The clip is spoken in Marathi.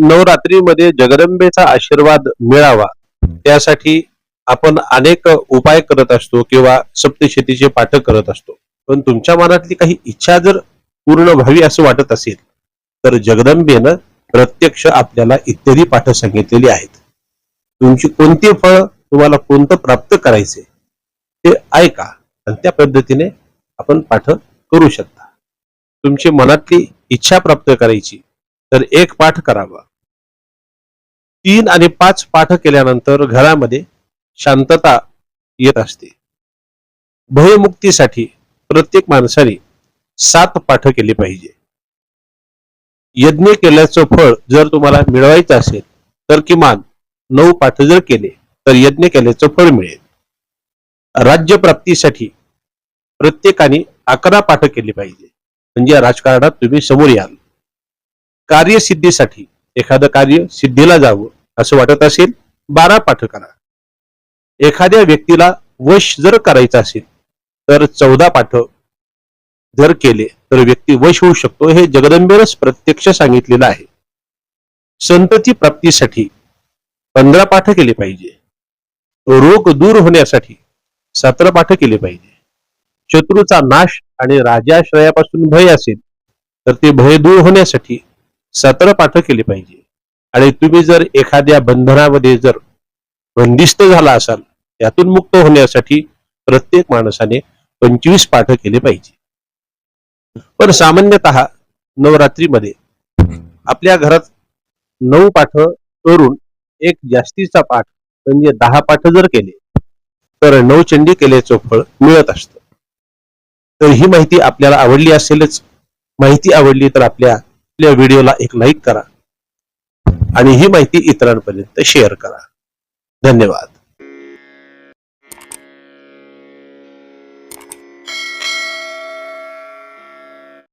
नवरात्रीमध्ये जगदंबेचा आशीर्वाद मिळावा. त्यासाठी आपण अनेक उपाय करत असतो किंवा सप्तशतीचे पाठ करत असतो. पण तुमच्या मनातली काही इच्छा जर पूर्ण व्हावी असं वाटत असेल तर जगदंबेनं प्रत्यक्ष आपल्याला इत्यादी पाठ सांगितलेली आहेत. तुमची कोणती फळ तुम्हाला कोणतं प्राप्त करायचे ते ऐका आणि त्या पद्धतीने आपण पाठ करू शकता. तुमची मनातली इच्छा प्राप्त करायची तर एक पाठ करावा. तीन आणि पाच पाठ केल्यानंतर घरामध्ये शांतता येत असते. भयमुक्तीसाठी प्रत्येक माणसाने सात पाठ केले पाहिजे. यज्ञ केल्याचं फळ जर तुम्हाला मिळवायचं असेल तर किमान नऊ पाठ जर केले तर यज्ञ केल्याचं फळ मिळेल. राज्य प्राप्तीसाठी प्रत्येकाने अकरा पाठ केली पाहिजे. म्हणजे राजकारणात तुम्ही समोर याल. कार्यसिद्धीसाठी एखादं कार्य सिद्धीला जावं असं वाटत असेल बारा पाठ करा एखाद्या व्यक्तीला वश जर करायचं असेल तर चौदा पाठ जर केले तर व्यक्ती वश होऊ शकतो हे जगदंबेरच प्रत्यक्ष सांगितलेलं आहे. संतती प्राप्तीसाठी पंधरा पाठ केले पाहिजे. रोग दूर होण्यासाठी सतरा पाठ केले पाहिजे. शत्रूचा नाश आणि राजाश्रयापासून भय असेल तर ते भय दूर होण्यासाठी सतरा पाठ केली पाहिजे. आणि तुम्ही जर एखाद्या बंधनामध्ये जर बंदिस्त झाला असाल त्यातून मुक्त होण्यासाठी प्रत्येक माणसाने पंचवीस पाठ केले पाहिजे. पण सामान्यतः नवरात्रीमध्ये आपल्या घरात नऊ पाठ करून एक जास्तीचा पाठ म्हणजे दहा पाठ जर केले तर नवचंडी केल्याचं फळ मिळत असतं. तर ही माहिती आपल्याला आवडली असेलच. माहिती आवडली तर आपल्या आपल्या व्हिडिओला एक लाईक करा. आणि ही माहिती इतरांपर्यंत शेअर करा. धन्यवाद.